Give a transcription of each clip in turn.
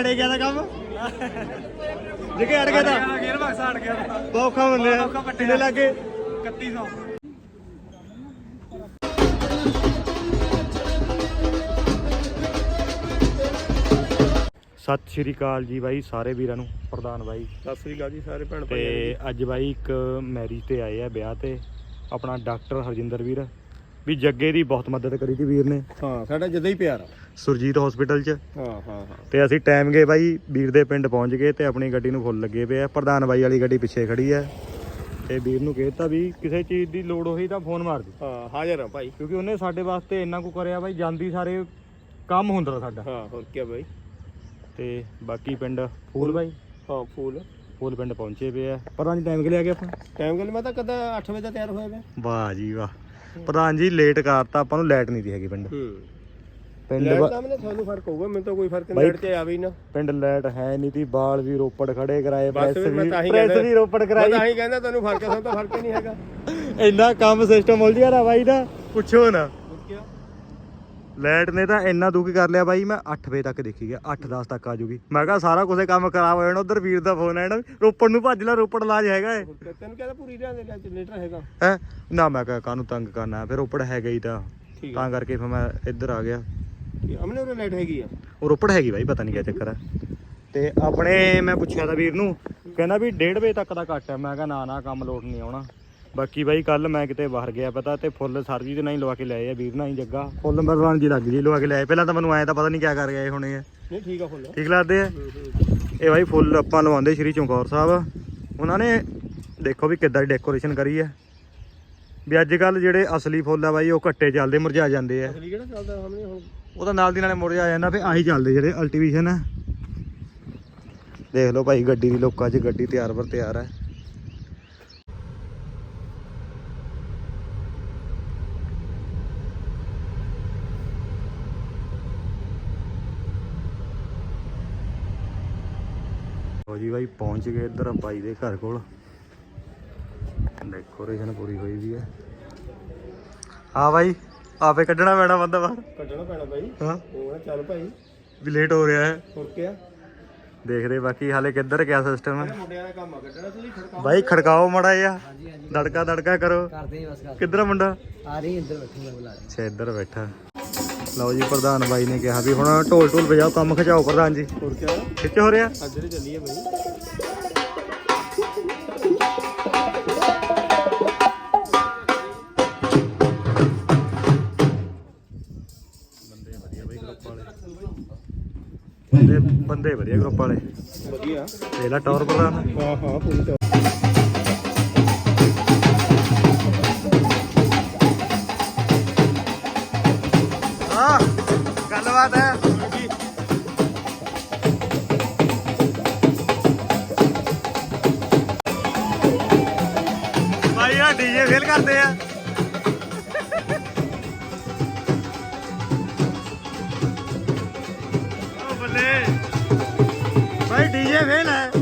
ਅੜੇ ਗਿਆ ਦਾ ਕੰਮ। ਜੇ ਕਿ ਅੜ ਗਿਆ ਤਾਂ। ਗੇਅਰ ਬਾਕਸ ਹਟ ਗਿਆ ਬਹੁਤ ਔਖਾ ਹੁੰਦੇ ਆ ਕਿੰਨੇ ਲੱਗੇ? 3100 ਸਤਿ ਸ਼੍ਰੀ ਅਕਾਲ ਜੀ ਬਾਈ ਸਾਰੇ ਵੀਰਾਂ ਨੂੰ ਪ੍ਰਧਾਨ ਬਾਈ। ਸਤਿ ਸ੍ਰੀ ਅਕਾਲ ਜੀ ਸਾਰੇ ਭੈਣ ਤੇ ਅੱਜ ਬਾਈ ਇੱਕ ਮੈਰਿਜ ਤੇ ਆਏ ਆ ਵਿਆਹ ਤੇ। ਆਪਣਾ ਡਾਕਟਰ ਹਰਜਿੰਦਰ ਵੀਰ। ਵੀ ਜੱਗੇ ਦੀ ਬਹੁਤ ਮਦਦ ਕਰੀ ਤੀ ਵੀਰ ਨੇ। ਹਾਂ ਸਾਡਾ ਜਦਾਂ ਹੀ ਪਿਆਰ ਆ। ਸੁਰਜੀਤ ਹਸਪੀਟਲ 'ਚ। ਹਾਂ ਹਾਂ ਹਾਂ। ਤੇ ਅਸੀਂ ਟਾਈਮ ਗਏ ਬਾਈ ਵੀਰ ਦੇ ਪਿੰਡ ਪਹੁੰਚ ਗਏ ਤੇ ਆਪਣੀ ਗੱਡੀ ਨੂੰ ਫੁੱਲ ਲੱਗੇ ਪਏ ਆ। ਪ੍ਰਧਾਨ ਬਾਈ ਵਾਲੀ ਗੱਡੀ ਪਿੱਛੇ ਖੜੀ ਆ। ਤੇ ਵੀਰ ਨੂੰ ਕਹਿਤਾ ਵੀ ਕਿਸੇ ਚੀਜ਼ ਦੀ ਲੋੜ ਹੋਈ ਤਾਂ ਫੋਨ ਮਾਰ ਦੇ। ਹਾਂ ਹਾਜ਼ਰ ਆ ਭਾਈ। ਕਿਉਂਕਿ ਉਹਨੇ ਸਾਡੇ ਵਾਸਤੇ ਇੰਨਾ ਕੁ ਕਰਿਆ ਬਾਈ ਜਾਂਦੀ ਸਾਰੇ ਕੰਮ ਹੁੰਦਾ ਸਾਡਾ। ਹਾਂ ਹੋਰ ਕੀ ਬਾਈ। ਤੇ ਬਾਕੀ ਪਿੰਡ ਫੂਲ ਬਾਈ। ਹਾਂ ਫੂਲ। ਫੂਲ ਪਿੰਡ ਪਹੁੰਚੇ ਪਏ ਆ। ਪ੍ਰਧਾਨ ਜੀ ਟਾਈਮ ਕਿ ਲਿਆ ਗਿਆ ਆਪਾਂ। ਟਾਈਮ ਗੱਲ ਮੈਂ ਤਾਂ ਕਦਾ 8 ਵਜੇ ਦਾ ਤਿਆਰ ਹੋਇਆ ਮੈਂ ਵਾਹ ਜੀ ਵਾਹ। ਪ੍ਰਧਾਨ ਜੀ ਲੇਟ ਕਰਤਾ ਆਪਾਂ ਨੂੰ ਲਾਈਟ ਨਹੀਂ ਦੀ ਹੈਗੀ ਪਿੰਡ। ਹੂੰ। ਪਿੰਡ ਲੈਟ ਦਾ ਮੈਨੂੰ ਤੁਹਾਨੂੰ ਫ਼ਰਕ ਹੋਊਗਾ ਮੈਨੂੰ ਤਾਂ ਕੋਈ ਫ਼ਰਕ ਨਹੀਂ ਬਾਈ- ਲੈਟ ਤੇ ਆਵੇ ਹੀ ਨਾ। ਪਿੰਡ ਲਾਈਟ ਹੈ ਨਹੀਂ ਤੀ ਬਾਲ ਵੀ ਰੋਪੜ ਖੜੇ ਕਰਾਏ ਬਸ ਪ੍ਰੈਸ ਫਿਰ ਮੈਂ ਵੀ ਤਾਂ ਹੀ ਪ੍ਰੈਸ ਕਹਿੰਦਾ- ਵੀ ਰੋਪੜ ਮੈਂ ਕਰਾਈ ਤਾਂ ਹੀ ਕਹਿੰਦਾ ਤੁਹਾਨੂੰ ਫ਼ਰਕ ਹੈ ਸਾਨੂੰ ਤਾਂ ਫ਼ਰਕ ਹੀ ਨਹੀਂ ਹੈਗਾ। ਇੰਨਾ ਕੰਮ ਸਿਸਟਮ ਉਲਝਿਆ ਰਾ ਬਾਈ ਦਾ ਪੁੱਛੋ ਨਾ। ਲਾਈਟ ਨੇ ਤਾਂ ਇੰਨਾ ਦੁਖੀ ਕਰ ਲਿਆ ਬਾਈ ਮੈਂ 8 ਵਜੇ ਤੱਕ ਦੇਖੀ ਗਿਆ 8-10 ਤੱਕ ਆ ਜੂਗੀ। ਮੈਂ ਕਿਹਾ ਸਾਰਾ ਕੁਝ ਕੰਮ ਖਰਾਬ ਹੋ ਜਾਣਾ ਉਧਰ ਵੀਰ ਦਾ ਫੋਨ ਆਇਆ ਨਾ ਰੋਪੜ ਨੂੰ ਭੱਜ ਲੈ ਰੋਪੜ ਲਾਜ ਹੈਗਾ ਏ ਤੈਨੂੰ ਕਹਿੰਦਾ ਪੂਰੀ ਰਿਆਂ ਦੇ ਜਨਰੇਟਰ ਹੈਗਾ। ਹੈ? ਨਾ ਮੈਂ ਕਿਹਾ ਕਾਹਨੂੰ ਤੰਗ ਕਰਨਾ ਫਿਰ ਰੋਪੜ ਹੈਗਾ ਹੀ ਤਾਂ। ਤਾਂ ਕਰਕੇ ਫਿਰ ਮੈਂ ਇੱਧਰ ਆ ਗਿਆ। ਅਮਨੇ ਉਹ ਲਾਈਟ ਹੈਗੀ ਆ? ਉਹ ਰੋਪੜ ਹੈਗੀ ਬਾਈ ਪਤਾ ਨਹੀਂ ਕਿਆ ਚੱਕਰ ਹੈ ਤੇ ਆਪਣੇ ਮੈਂ ਪੁੱਛਿਆ ਤਾਂ ਵੀਰ ਨੂੰ ਕਹਿੰਦਾ ਵੀ 1:30 ਵਜੇ ਤੱਕ ਦਾ ਘੱਟ ਹੈ ਮੈਂ ਕਿਹਾ ਨਾ ਨਾ ਕੰਮ ਲੋਟ ਨਹੀਂ ਆਉਣਾ। ਬਾਕੀ ਬਾਈ ਕੱਲ ਮੈਂ ਕਿਤੇ ਬਾਹਰ ਗਿਆ ਪਤਾ ਤੇ ਫੁੱਲ ਸਰਜੀ ਦੇ ਨਾਲ ਹੀ ਲਵਾ ਕੇ ਲਿਆਏ ਆ ਵੀਰ ਨਾਲ ਹੀ ਜੱਗਾ। ਫੁੱਲ ਮਰਵਾਨ ਜੀ ਲੱਗ ਜੀ ਲਵਾ ਕੇ ਲਿਆਏ ਪਹਿਲਾਂ ਤਾਂ ਮੈਨੂੰ ਆਇਆ ਤਾਂ ਪਤਾ ਨਹੀਂ ਕਿਆ ਕਰ ਗਏ ਹੋਣੇ ਆ। ਨਹੀਂ ਠੀਕ ਆ ਫੁੱਲ। ਠੀਕ ਲੱਗਦੇ ਆ? ਇਹ ਬਾਈ ਫੁੱਲ ਆਪਾਂ ਲਵਾਉਂਦੇ ਸ਼੍ਰੀ ਚੌਂਕੌਰ ਸਾਹਿਬ। ਉਹਨਾਂ ਨੇ ਦੇਖੋ ਵੀ ਕਿੱਦਾਂ ਦੀ ਡੈਕੋਰੇਸ਼ਨ ਕਰੀ ਹੈ ਵੀ ਅੱਜ ਕੱਲ ਜਿਹੜੇ ਅਸਲੀ ਫੁੱਲ ਆ ਬਾਈ ਉਹ ਘੱਟੇ ਚੱਲਦੇ ਮੁਰਝਾ ਜਾਂਦੇ ਆ। ਅਸਲੀ ਕਿਹੜਾ ਚੱਲਦਾ ਸਾਹਮਣੇ ਹੁਣ? ਉਹ ਤਾਂ ਨਾਲ ਦੀ ਨਾਲੇ ਜਾ ਜਾਂਦਾ ਫੇ ਆਹੀ ਚੱਲਦੇ ਜਿਹੜੇ ਅਲਟੀਵੀਸ਼ਨ ਹੈ ਦੇਖ ਲਓ ਭਾਈ ਗੱਡੀ ਦੀ ਲੋਕਾਂ 'ਚ ਗੱਡੀ ਤਿਆਰ ਪਰ ਤਿਆਰ ਹੈ ਹੋ ਜੀ ਭਾਈ ਪਹੁੰਚ ਗਏ ਇੱਧਰ ਬਾਈ ਦੇ ਘਰ ਕੋਲ। ਡੈਕੋਰੇਸ਼ਨ ਪੂਰੀ ਹੋਈ ਵੀ ਹੈ। ਹਾਂ ਭਾਈ ਆਪੇ ਕੱਢਣਾ ਪੈਣਾ ਬੰਦਾ ਬਾਹਰ ਕੱਢਣਾ ਪੈਣਾ ਬਾਈ। ਹਾਂ। ਉਹ ਚੱਲ ਭਾਈ। ਵੀ ਲੇਟ ਹੋ ਰਿਹਾ ਹੈ। ਹੋਰ ਕੀ ਆ? ਦੇਖਦੇ ਬਾਕੀ ਹਾਲੇ ਕਿੱਧਰ ਕਿਆ ਸਿਸਟਮ ਹੈ। ਮੁੰਡਿਆਂ ਦਾ ਕੰਮ ਆ ਕੱਢਣਾ ਤੁਸੀਂ ਖੜਕਾਓ। ਬਾਈ ਖੜਕਾਓ ਮੜਾ ਜਾ ਦੜਕਾ ਦੜਕਾ ਕਰੋ। ਕਰਦੇ ਹੀ ਬਸ ਕਰ ਕਿੱਧਰ ਆ ਮੁੰਡਾ? ਆ ਰਹੀ ਇੰਦਰ ਬੈਠੀ ਮੈਂ ਬੁਲਾ ਅੱਛਾ ਇੱਧਰ ਬੈਠਾ। ਲਓ ਜੀ ਪ੍ਰਧਾਨ ਬਾਈ ਨੇ ਕਿਹਾ ਵੀ ਹੁਣ ਢੋਲ ਢੋਲ ਵਜਾਓ ਕੰਮ ਖਿਚਾਓ ਪ੍ਰਧਾਨ ਜੀ। ਹੋਰ ਕੀ ਖਿੱਚ ਹੋ ਰਿਹਾ? ਅੱਜ ਦੇ ਚੱਲੀਏ ਬਾਈ। ਬੰਦੇ ਵਧੀਆ ਬਾਈ ਗਰੁੱਪ ਵਾਲੇ। ਬੰਦੇ ਵਧੀਆ ਗਰੁੱਪ ਵਾਲੇ। ਵਧੀਆ। ਦੇਖ ਲੈ ਟੌਰ ਪ੍ਰਧਾਨ। ਹਾਂ ਹਾਂ ਪੂਰੀ ਡੀਜੇ ਫੇਲ ਕਰਦੇ ਆ। ਓ ਬੱਲੇ। ਭਾਈ ਡੀਜੇ ਫੇਲ ਹੈ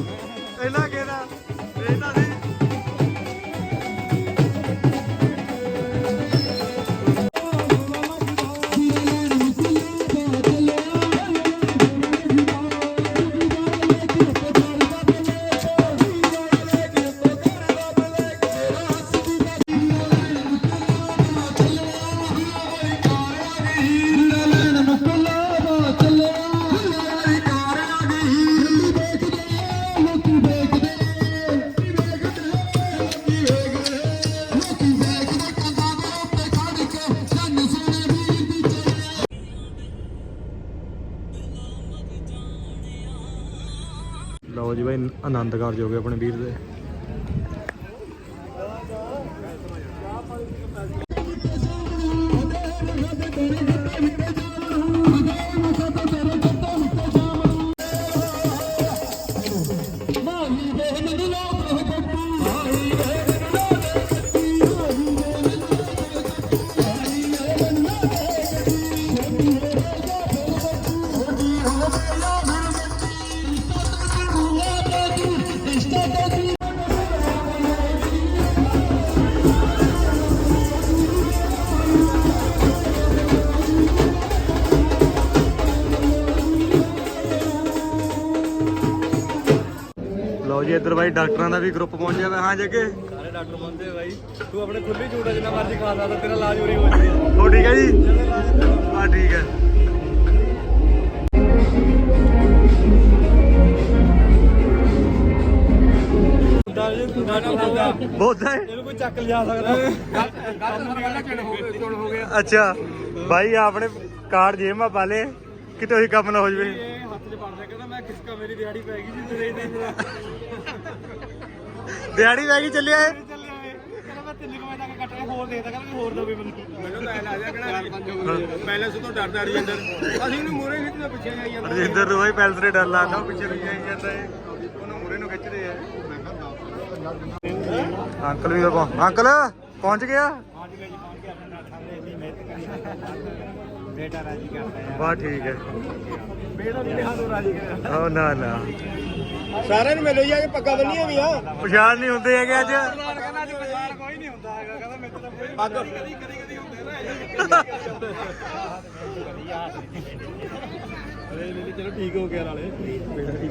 ਆਨੰਦ ਕਾਰਜ ਹੋ ਗਏ ਆਪਣੇ ਵੀਰ ਦੇ। ਇੱਧਰ ਬਾਈ ਡਾਕਟਰਾਂ ਦਾ ਵੀ ਗਰੁੱਪ ਪਹੁੰਚਿਆ ਵਾ। ਹਾਂ ਜੱਗੇ। ਸਾਰੇ ਡਾਕਟਰ ਮੰਨਦੇ ਬਾਈ। ਤੂੰ ਆਪਣੇ ਖੁੱਲੀ ਝੂਟਾ ਜਿੰਨਾ ਮਰਜ਼ੀ ਖਾ ਸਕਦਾ ਤੇਰਾ ਇਲਾਜ ਉਰੀ ਹੋ ਜਾਊਗਾ ਹੋ ਠੀਕ ਹੈ ਜੀ? ਹਾਂ ਠੀਕ ਹੈ ਬਹੁਤ ਹੈ? ਇਹਨੂੰ ਕੋਈ ਚੱਕ ਲਿਆ ਸਕਦਾ। ਅੱਛਾ ਬਾਈ ਆਪਣੇ ਕਾਰਡ ਜੇਬ ਮਾ ਪਾ ਲੇ ਕਿਤੇ ਉਹੀ ਕੰਮ ਨਾ ਹੋ ਜਵੇ। ਇਹ ਹੱਥ 'ਚ ਪੜ ਜਾ ਕਹਿੰਦਾ ਮੈਂ ਕਿਸਕਾ ਮੇਰੀ ਦਿਹਾੜੀ ਪੈ ਗਈ ਜੀ ਤੇਰੇ ਮੇਰਾ ਦਿਹਾੜੀ ਲੈ ਕੇ ਚੱਲਿਆ ਏ ਮੈਨੂੰ ਤਾਂ ਐ ਲਾ ਜਾ ਕਿਹੜਾ ਪਹਿਲੇ ਤੋਂ ਡਰਦਾ ਰਹੀ ਜਾਂਦਾ ਅਸੀਂ ਉਹਨੂੰ ਮੂਰੇ ਖਿੱਚਦੇ ਪਿੱਛੇ ਜਾਈ ਜਾਂਦਾ ਰਜਿੰਦਰ ਨੂੰ ਬਾਈ ਪੈਲਸ ਦੇ ਡਰ ਲੱਗਦਾ ਪਿੱਛੇ ਨੂੰ ਜਾਈ ਜਾਂਦਾ ਏ ਉਹਨੂੰ ਮੂਰੇ ਨੂੰ ਖਿੱਚਦੇ ਆ ਅੰਕਲ ਵੀ ਦੇਖੋ ਅੰਕਲ ਪਹੁੰਚ ਗਿਆ? ਬੇਟਾ ਰਾਜੀ ਕਰਦਾ ਯਾਰ। ਬਾ ਠੀਕ ਹੈ। ਬੇਟਾ ਨਹੀਂ ਹਾਲੋ ਰਾਜੀ ਉਹ ਨਾ ਨਾ। ਸਾਰਿਆਂ ਨੂੰ ਮਿਲੋ ਜਾ ਕੇ ਪੱਕਾ ਬੰਨੀਆਂ ਵੀ ਆ। ਪਛਾਣ ਨਹੀਂ ਹੁੰਦੇ ਹੈਗੇ ਅੱਜ। ਕਹਿੰਦਾ ਅੱਜ ਬਾਜ਼ਾਰ ਕੋਈ ਨਹੀਂ ਹੁੰਦਾ ਹੈਗਾ ਕਹਿੰਦਾ ਮੇਰੇ ਤਾਂ ਕੋਈ ਪੱਗ ਕਦੀ ਕਦੀ ਕਦੀ ਹੁੰਦੇ ਨਾ ਅਰੇ ਨਹੀਂ ਚਲੋ ਠੀਕ ਹੋ ਗਿਆ ਨਾਲੇ ਠੀਕ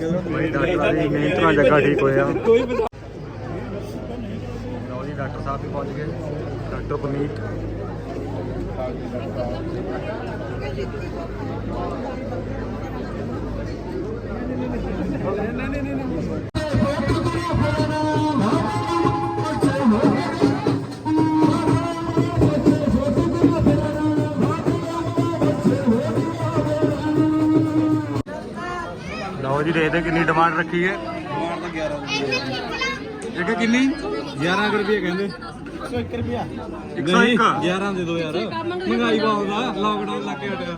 ਹੈ ਬਾਈ ਡਾਕਟਰ ਦੀ ਮਿਹਨਤ ਨਾਲ ਜੱਗਾ ਠੀਕ ਹੋਇਆ। ਕੋਈ ਲਓ ਜੀ ਡਾਕਟਰ ਸਾਹਿਬ ਵੀ ਪਹੁੰਚ ਗਏ। ਡਾਕਟਰ ਪਨੀਤ। ਲਓ ਜੀ ਦੇਖਦੇ ਕਿੰਨੀ ਡਿਮਾਂਡ ਰੱਖੀ ਹੈ। ਮਾਰ ਤਾਂ 11 ਜੱਗਾ ਕਿੰਨੀ? 11 ਰੁਪਏ ਕਹਿੰਦੇ। 101 ਰੁਪਿਆ। 101 11 ਦੇ ਦੋ ਯਾਰ। ਮਹਿੰਗਾਈ ਬਹੁਤ ਆ ਲਾਕਡਾਊਨ ਲੱਗ ਕੇ ਹਟਿਆ।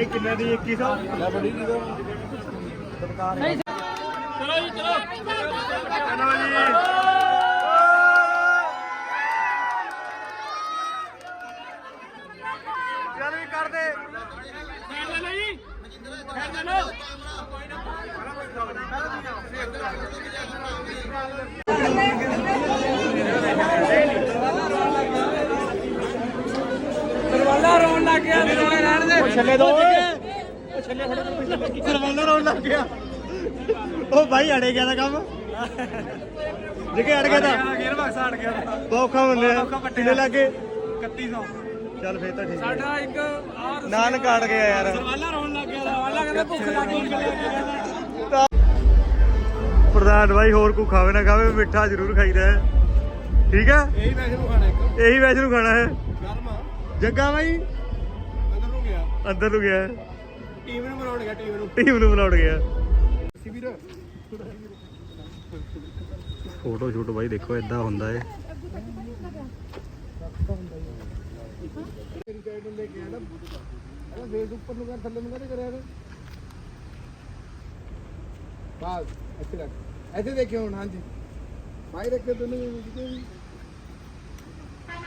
ਭਾਈ ਕਿੰਨੇ ਦੀ 2100 ਲੈ ਬੜੀ ਦੀ ਦੋ ਚਲੋ। ਜੀ। ਚੱਲ ਵੀ ਕਰ ਦੇ ਦਰਵਾਜ਼ਾ ਰੋਣ ਲੱਗ ਗਿਆ ਮੇਰੇ ਰਹਿਣ ਦੇ ਛੱਲੇ ਦੋ ਸਰਵਾਲਾ ਰੋਣ ਲੱਗ ਗਿਆ ਉਹ ਭਾਈ ਅੜੇ ਗਿਆ ਦਾ ਕੰਮ। ਜਿਕੇ ਅੜ ਗਿਆ ਤਾਂ। ਗੇਅਰ ਬਾਕਸ ਅੜ ਗਿਆ ਬੌਖਾ ਹੁੰਦੇ ਆ। ਕਿੰਨੇ ਲੱਗੇ 3100 ਚੱਲ ਫੇਰ ਤਾਂ ਠੀਕ ਹੈ। ਸਾਡਾ ਇੱਕ ਆਰ ਨਾਨ ਕਾਟ ਗਿਆ ਯਾਰ। ਦਰਵਾਜ਼ਾ ਰੋਣ ਲੱਗ ਗਿਆ ਦਰਵਾਜ਼ਾ ਕਹਿੰਦਾ ਭੁੱਖ ਲੱਗ ਗਈ ਪ੍ਰਧਾਨ ਭਾਈ ਹੋਰ ਕੋ ਖਾਵੇ ਨਾ ਖਾਵੇ ਮਿੱਠਾ ਜ਼ਰੂਰ ਖਾਈਦਾ ਹੈ। ਠੀਕ ਹੈ? ਇਹੀ ਪੈਸੇ ਨੂੰ ਖਾਣਾ ਇੱਕ। ਇਹੀ ਵੈਜ ਨੂੰ ਖਾਣਾ ਹੈ। ਗਰਮ ਆ। ਜੱਗਾ ਭਾਈ ਅੰਦਰ ਨੂੰ ਗਿਆ। ਅੰਦਰ ਨੂੰ ਗਿਆ। ਟੀਮ ਨੂੰ ਬਣਾਉਣ ਗਿਆ ਟੀਮ ਨੂੰ। ਟੀਮ ਨੂੰ ਬੁਲਾਉਣ ਗਿਆ ਸੀ ਵੀਰ ਫੋਟੋ ਸ਼ੂਟ ਬਾਈ ਦੇਖੋ ਇਦਾਂ ਹੁੰਦਾ ਏ। ਮੇਰੀ ਉੱਪਰ ਨੂੰ ਕਰ ਥੱਲੇ ਨੂੰ ਕਦੇ ਕਰਿਆ ਕਰ ਬਸ, ਇੱਥੇ ਰੱਖ। ਇੱਥੇ ਦੇਖਿਓ ਹੁਣ, ਹਾਂਜੀ। ਭਾਈ ਰੱਖੇ ਤੈਨੂੰ ਕਿਤੇ ਵੀ।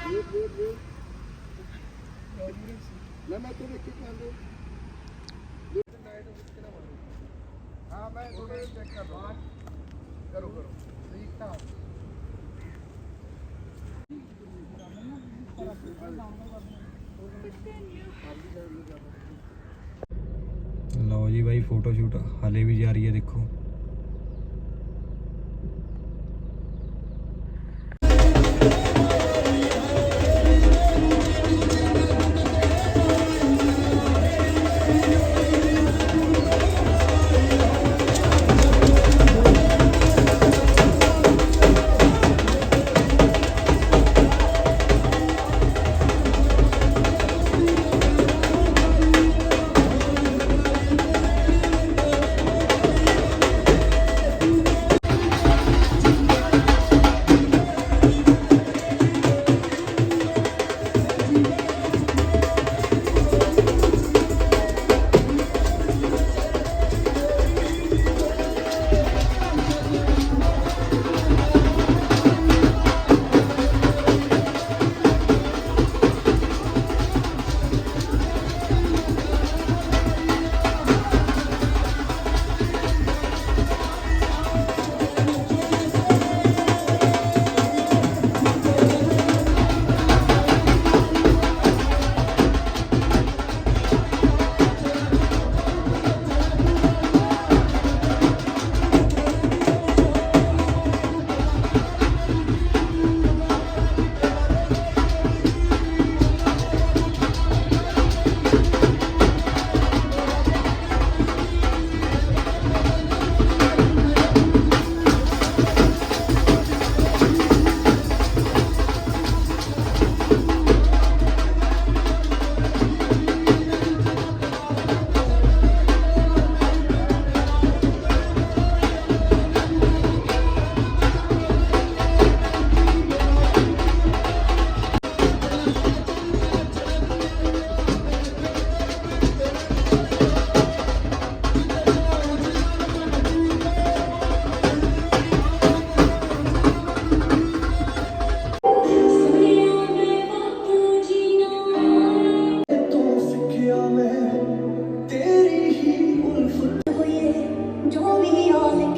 ਵੇਟ ਵੇਟ ਵੇਟ ਲੈ ਮੈਂ ਤੂੰ ਦੇਖੀ ਕਾਂਦੇ ਹਾਂ, ਮੈਂ ਥੋੜੇ ਚੈੱਕ ਕਰ ਰਹਾ ਕਰੋ ਕਰੋ। ਲਓ ਜੀ ਬਾਈ ਫੋਟੋ ਸ਼ੂਟ ਹਲੇ ਵੀ ਜਾਰੀ ਹੈ ਦੇਖੋ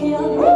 Yeah.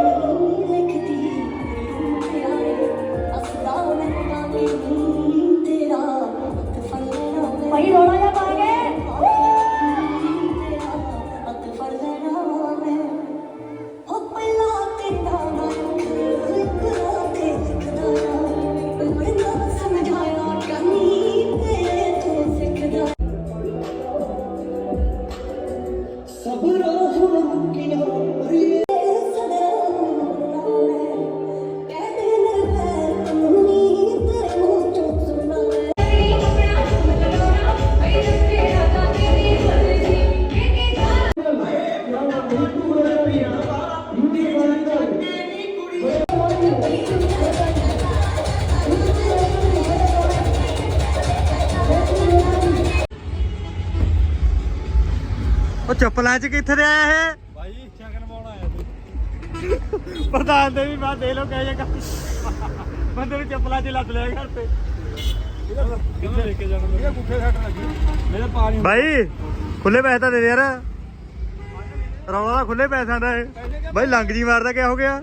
'ਚ ਕਿੱਥੇ ਆਇਆ ਇਹ? ਭਾਈ ਸ਼ਗਨ ਪਾਉਣ ਆਇਆ ਸੀ ਪ੍ਰਧਾਨ ਦੇ ਵੀ ਬਾਤ ਦੇ ਲੋ ਕਹਿ ਜਗਾ ਬੰਦੇ ਨੂੰ ਚੱਪਲਾਂ 'ਚ ਲੱਤ ਲਿਆ ਘਰ ਤੇ। ਕਿੱਥੇ ਲੈ ਕੇ ਜਾਣਾ ਮੇਰੇ ਗੁੱਠੇ ਸੱਟ ਲੱਗੀ। ਮੇਰੇ ਪਾਣੀ ਭਾਈ ਖੁੱਲੇ ਪੈਸੇ ਤਾਂ ਦੇ ਦੇ ਯਾਰ। ਰੌਲਾ ਦਾ ਖੁੱਲੇ ਪੈਸਿਆਂ ਦਾ ਇਹ ਭਾਈ ਲੰਗ ਜੀ ਮਾਰਦਾ ਕਿਆ ਹੋ ਗਿਆ?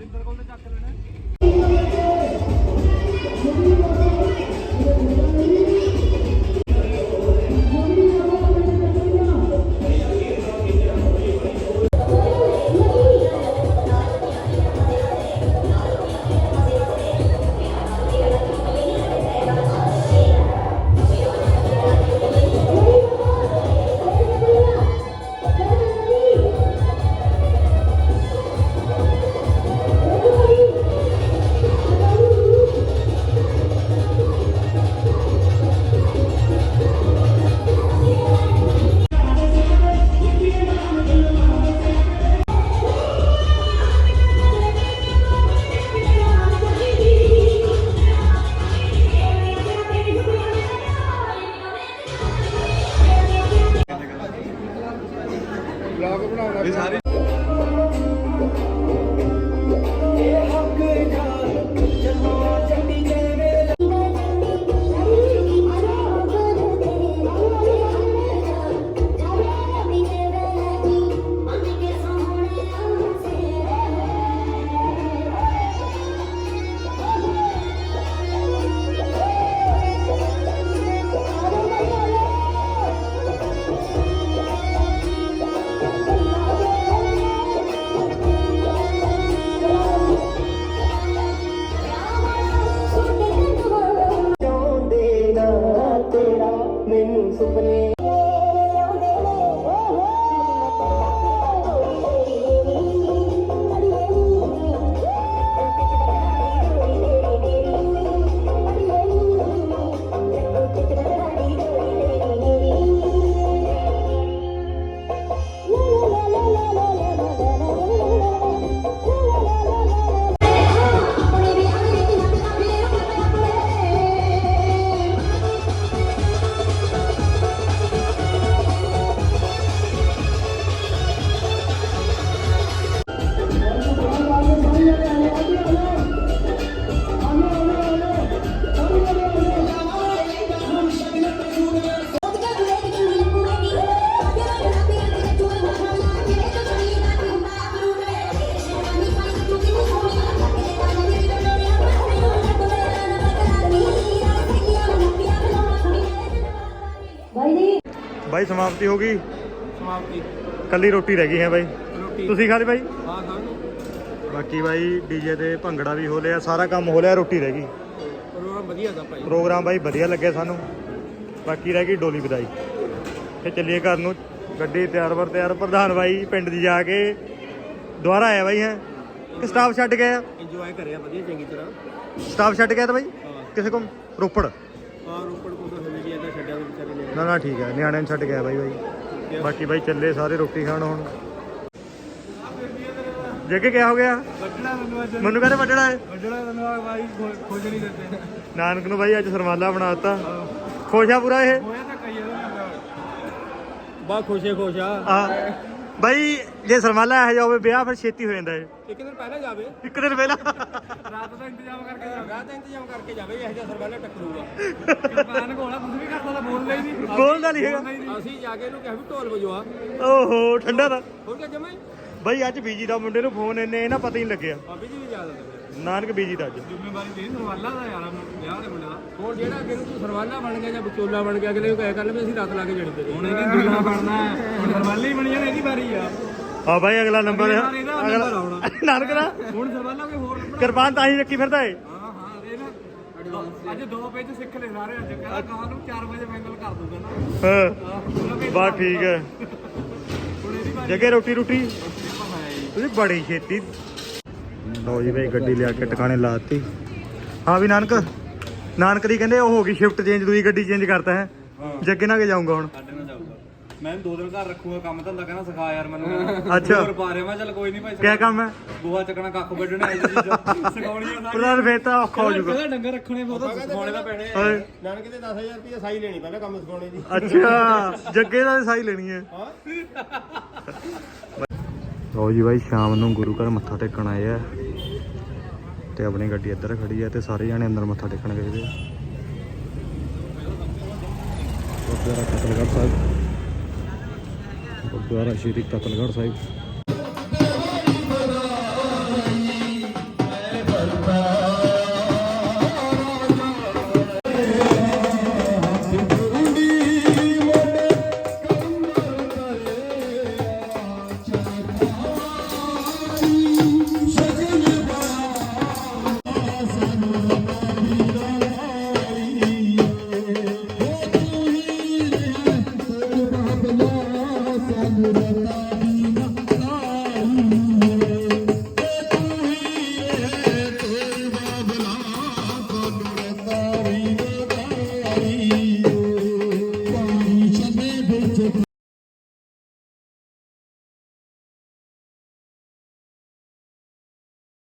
ਭਾਈ ਸਮਾਪਤੀ ਹੋ ਗਈ? ਸਮਾਪਤੀ। ਕੱਲੀ ਰੋਟੀ ਰਹਿ ਗਈ ਹੈ ਰੋਟੀ। ਤੁਸੀਂ ਖਾ ਲਈ ਭਾਈ ਹਾਂ ਖਾਣ ਬਾਕੀ ਭਾਈ ਡੀਜੇ ਤੇ ਭੰਗੜਾ ਵੀ ਹੋ ਲਿਆ ਸਾਰਾ ਕੰਮ ਹੋ ਲਿਆ ਰੋਟੀ ਰਹਿ ਗਈ। ਪ੍ਰੋਗਰਾਮ ਵਧੀਆ ਦਾ ਭਾਈ। ਪ੍ਰੋਗਰਾਮ ਬਾਈ ਵਧੀਆ ਲੱਗਿਆ ਸਾਨੂੰ। ਬਾਕੀ ਰਹਿ ਗਈ ਡੋਲੀ ਵਧਾਈ। ਤੇ ਚੱਲੀਏ ਘਰ ਨੂੰ। ਗੱਡੀ ਤਿਆਰ ਵਰ ਤਿਆਰ। ਪ੍ਰਧਾਨ ਬਾਈ ਪਿੰਡ ਦੀ ਜਾ ਕੇ ਦੁਬਾਰਾ ਆਇਆ ਬਾਈ ਹੈ। ਕਿ ਸਟਾਫ ਛੱਡ ਗਿਆ ਇੰਜੋਏ ਕਰਿਆ ਵਧੀਆ ਚੰਗੀ ਤਰ੍ਹਾਂ। ਸਟਾਫ ਛੱਡ ਗਿਆ ਤਾਂ ਬਾਈ? ਹਾਂ। ਕਿਸੇ ਕੋਲ? ਰੋਪੜ। ਆ ਰੋਪੜ ਕੋਲ ਤਾਂ ਹੋਣੀ ਜੀ ਇਹਦਾ ਛੱਡਿਆ ਵੀ ਵਿਚਾਰੇ ਨੇ ਨਾ ਠੀਕ ਹੈ। ਨਿਆਣਿਆਂ ਨੂੰ ਛੱਡ ਗਿਆ ਬਾਈ ਬਾਈ। ਬਾਕੀ ਬਾਈ ਚੱਲੇ ਸਾਰੇ ਰੋਟੀ ਖਾਣ ਹੁਣ। ਜੱਗੇ ਕਿਆ ਹੋ ਗਿਆ? ਵੱਡਣਾ ਮੈਨੂੰ ਅੱਜ। ਮੈਨੂੰ ਕਹਿੰਦੇ ਵੱਢਣਾ ਹੈ। ਵੱਡਣਾ ਮੈਨੂੰ ਭਾਈ ਖੋਜ ਨਹੀਂ ਦਿੰਦੇ ਨਾਨਕ ਨੂੰ ਬਾਈ ਅੱਜ ਸਰਮਾਲਾ ਬਣਾਤਾ ਖੁਸ਼ ਆ ਪੂਰਾ ਇਹ? ਹੋਇਆ ਤਾਂ ਕਈ ਇਹਦਾ ਬਾ ਖੁਸ਼ੇ ਖੁਸ਼ ਆ। ਆ। ਬਾਈ ਜੇ ਸਰਮਾਲਾ ਇਹ ਜਾਵੇ ਵਿਆਹ ਫਿਰ ਛੇਤੀ ਹੋ ਜਾਂਦਾ ਹੈ ਇੱਕ ਦਿਨ ਪਹਿਲਾਂ ਜਾਵੇ। ਇੱਕ ਦਿਨ ਪਹਿਲਾਂ। ਰਾਤ ਦਾ ਇੰਤਜ਼ਾਮ ਕਰਕੇ ਜਾਵੇ। ਰਾਤ ਦਾ ਇੰਤਜ਼ਾਮ ਕਰਕੇ ਜਾਵੇ ਇਹ ਜਿਹਾ ਸਰਵਾਲਾ ਟੱਕਰੂਗਾ। ਕਿਰਪਾਨ ਕੋਲਾ ਕੁਝ ਵੀ ਕਰਦਾ ਤਾਂ ਬੋਲਦਾ ਹੀ ਨਹੀਂ। ਬੋਲਦਾ ਨਹੀਂ ਹੈਗਾ। ਅਸੀਂ ਜਾ ਕੇ ਇਹਨੂੰ ਕਿਹਾ ਵੀ ਢੋਲ ਵਜਵਾ। ਓਹੋ ਠੰਡਾ ਦਾ ਹੋਰ ਕਿਆ ਜਮਾਈ ਬਾਈ ਅੱਜ ਬੀਜੀ ਦਾ ਮੁੰਡੇ ਨੂੰ ਫੋਨ ਇੰਨੇ ਨਾ ਪਤਾ ਹੀ ਨਹੀਂ ਲੱਗਿਆ। ਬਾਬੀ ਜੀ ਵੀ ਯਾਦ ਆਉਂਦਾ ਨਾਨਕ ਬੀਜੀ ਦਾ ਅੱਜ। ਜ਼ਿੰਮੇਵਾਰੀ ਤੇ ਸਰਵਾਲਾ ਦਾ ਯਾਰ ਵਿਆਹ ਦੇ ਮੁੰਡੇ। ਦਾ ਹੋਰ ਜਿਹੜਾ ਅੱਗੇ ਨੂੰ ਤੂੰ ਸਰਵਾਲਾ ਬਣ ਗਿਆ ਜਾਂ ਵਿਚੋਲਾ ਬਣ ਗਿਆ ਅਗਲੇ ਨੂੰ ਕਹਿ ਕਰ ਵੀ ਅਸੀਂ ਰਾਤ ਲਾ ਕੇ ਜਣੀ ਤੇਰੀ ਹੁਣ ਇਹਦੀ ਦੁਲਾ ਬਣਨਾ ਹੁਣ ਸਰਵਾਲਾ ਹੀ ਬਣੀ ਜਾਣਾ ਇਹਦੀ ਵਾਰੀ ਆ। ਆ ਬਾਈ ਅਗਲਾ ਨੰਬਰ ਵਾਰ ਇਹਦਾ ਨੰਬਰ ਆਉਣਾ। ਨਾਨਕ ਦਾ। ਹੁਣ ਸਰਵਾਲਾ ਕੋਈ ਹੋਰ ਕਿਰਪਾਨ ਤਾਂ ਹੀ ਰੱਖੀ ਫਿਰਦਾ ਏ। ਹਾਂ ਹਾਂ ਇਹ ਨਾ ਅੱਜ ਦੋ ਪੇਜ ਸਿੱਖ ਲੈ ਸਾਰੇ ਅੱਜ। ਕਹਿੰਦਾ ਕਾਂ ਨੂੰ 4 ਵਜੇ ਫਾਈਨਲ ਕਰ ਦੂਗਾ ਨਾ। ਹਾਂ। ਬਾ ਠੀਕ ਹੈ। ਹੁਣ ਇਹਦੀ ਵਾਰੀ ਜਗੇ ਰੋਟੀ ਤੁਸੀਂ ਬੜੀ ਛੇਤੀ ਲਓ ਜੀ ਬਈ ਗੱਡੀ ਲਿਆ ਕੇ ਟਿਕਾਣੇ ਲਾਤੀ। ਹਾਂ ਵੀ ਨਾਨਕ ਨਾਨਕ ਦੀ ਕਹਿੰਦੇ ਉਹ ਹੋ ਗਈ ਸ਼ਿਫਟ ਚੇਂਜ ਦੂਈ ਗੱਡੀ ਚੇਂਜ ਕਰਤਾ ਹੈ। ਜੱਗੇ ਨਾਲ ਕੇ ਜਾਊਂਗਾ ਹੁਣ। ਸਾਡੇ ਨਾਲ ਜਾਊਗਾ। ਮੈਂ ਦੋ ਦਿਨ ਘਰ ਰੱਖੂਗਾ ਕੰਮ ਧੰਦਾ ਕਹਿੰਦਾ ਸਿਖਾ ਯਾਰ ਮੈਨੂੰ। ਅੱਛਾ। ਹੋਰ ਪਾ ਰਿਹਾ ਮੈਂ ਚੱਲ ਕੋਈ ਨਹੀਂ ਭਾਈ ਕਿਆ ਕੰਮ ਹੈ? ਗੋਹਾ ਚੱਕਣਾ ਕੱਖ ਵੱਢਣਾ ਇਹ ਚੀਜ਼ਾਂ ਸਿਖਾਉਣੀਆਂ ਸਾਰੀਆਂ। ਪ੍ਰਧਾਨ ਫੇਰ ਤਾਂ ਔਖਾ ਹੋ ਜਾਊਗਾ। ਕਹਿੰਦਾ ਡੰਗਰ ਰੱਖਣੇ ਬਹੁਤ ਸਿਖਾਉਣੇ ਤਾਂ ਪੈਣੇ ਆ। ਹਾਏ। ਨਾਨਕੇ ਤੇ 10000 ਰੁਪਏ ਸਾਈ ਲੈਣੀ ਪਹਿਲਾਂ ਕੰਮ ਸਿਖਾਉਣੇ ਦੀ। ਅੱਛਾ ਜੱਗੇ ਦਾ ਸਾਈ ਲੈਣੀ ਹੈ। ਲਓ ਜੀ ਬਾਈ ਸ਼ਾਮ ਨੂੰ ਗੁਰੂ ਘਰ ਮੱਥਾ ਟੇਕਣ ਆਏ ਆ। ਤੇ ਆਪਣੀ ਗੱਡੀ ਇੱਧਰ ਖੜੀ ਹੈ ਤੇ ਸਾਰੇ ਜਾਣੇ ਅੰਦਰ ਮੱਥਾ ਟੇਕਣ ਗਏ ਦੇ ਗੁਰਦੁਆਰਾ ਕਤਲਗੜ੍ਹ ਸਾਹਿਬ। ਗੁਰਦੁਆਰਾ ਸ਼੍ਰੀ ਕਤਲਗੜ੍ਹ ਸਾਹਿਬ।